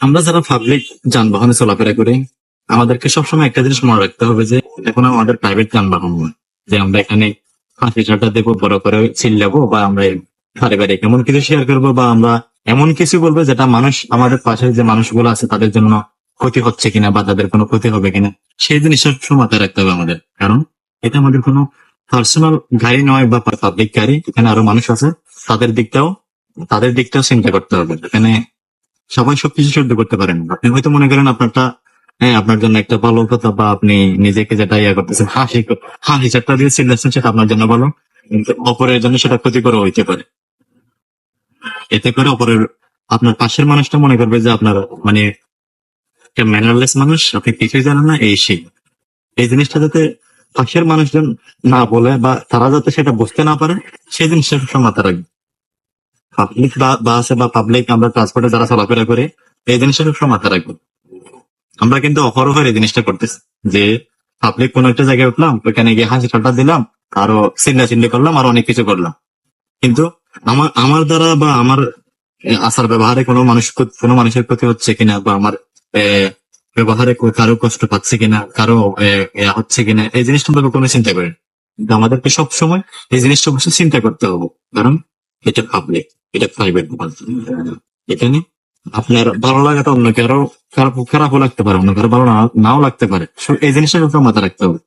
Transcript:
আমরা যারা পাবলিক যানবাহনে চলাফেরা করি, আমাদেরকে সবসময় একটা জিনিস মনে রাখতে হবে যে, এখন আমাদের প্রাইভেট যানবাহন যে আমরা এখানে ফাঁসি চাটা দেবো, বড় করে চিল্লাবো, বা আমরা পারিবারিক এমন কিছু শেয়ার করব, বা আমরা এমন কিছু বলব যেটা মানুষ, আমাদের পাশে যে মানুষগুলো আছে, তাদের জন্য ক্ষতি হচ্ছে কিনা, বা তাদের কোনো ক্ষতি হবে কিনা, সেই জিনিস সবসময় মাথায় রাখতে হবে আমাদের। কারণ এটা আমাদের কোনো পার্সোনাল গাড়ি নয়, বা পাবলিক গাড়ি, এখানে আরও মানুষ আছে, তাদের দিকটাও তাদের দিকটাও চিন্তা করতে হবে। এখানে সবাই সবকিছু সহ্য করতে পারেন। আপনি হয়তো মনে করেন আপনারটা হ্যাঁ আপনার জন্য একটা ভালো কথা বা আপনি নিজেকে যেটা ইয়া করতেছেন, হাসি হাসি চারটা দিয়ে চিল্লাচ্ছেন সেটা আপনার জন্য ভালো, কিন্তু অপরের জন্য সেটা ক্ষতিকর হইতে পারে। এতে করে অপরের, আপনার পাশের মানুষটা মনে করবে যে আপনার মানে ম্যানারলেস মানুষ, আপনি কিছুই জানেন না, এই সেই। এই জিনিসটা যাতে পাশের মানুষজন না বলে বা তারা যাতে সেটা বুঝতে না পারে সেই জিনিসটা মাথায় রাখবে। পাবলিক বাসে বা পাবলিক আমরা ট্রান্সপোর্টে যারা চলাফেরা করে এই জিনিসটা সবসময় মাথায় রাখব। আমরা কিন্তু অহরহের এই জিনিসটা করতেছি যে পাবলিক কোন একটা জায়গায় উঠলাম ওইখানে গিয়ে হাসি ঠাট্টা দিলাম আরও চিল্লা চিল্লি করলাম আর অনেক কিছু করলাম। কিন্তু আমার আমার দ্বারা বা আমার এ, আচার ব্যবহারে কোনো মানুষ কোনো মানুষের ক্ষতি হচ্ছে কিনা বা আমার ব্যবহারে কারও কষ্ট পাচ্ছে কিনা কারও হচ্ছে কিনা এই জিনিসটা আমরা কোনো চিন্তা করি আমাদেরকে সবসময় এই জিনিসটা অবশ্যই চিন্তা করতে হবে কারণ এটা পাবলিক এটা প্রাইভেট এখানে আপনার ভালো লাগাটা অন্য কারও খারাপ খারাপও লাগতে পারে, অন্য কারও ভালো নাও লাগতে পারে। এই জিনিসটা মাথায় রাখতে হবে।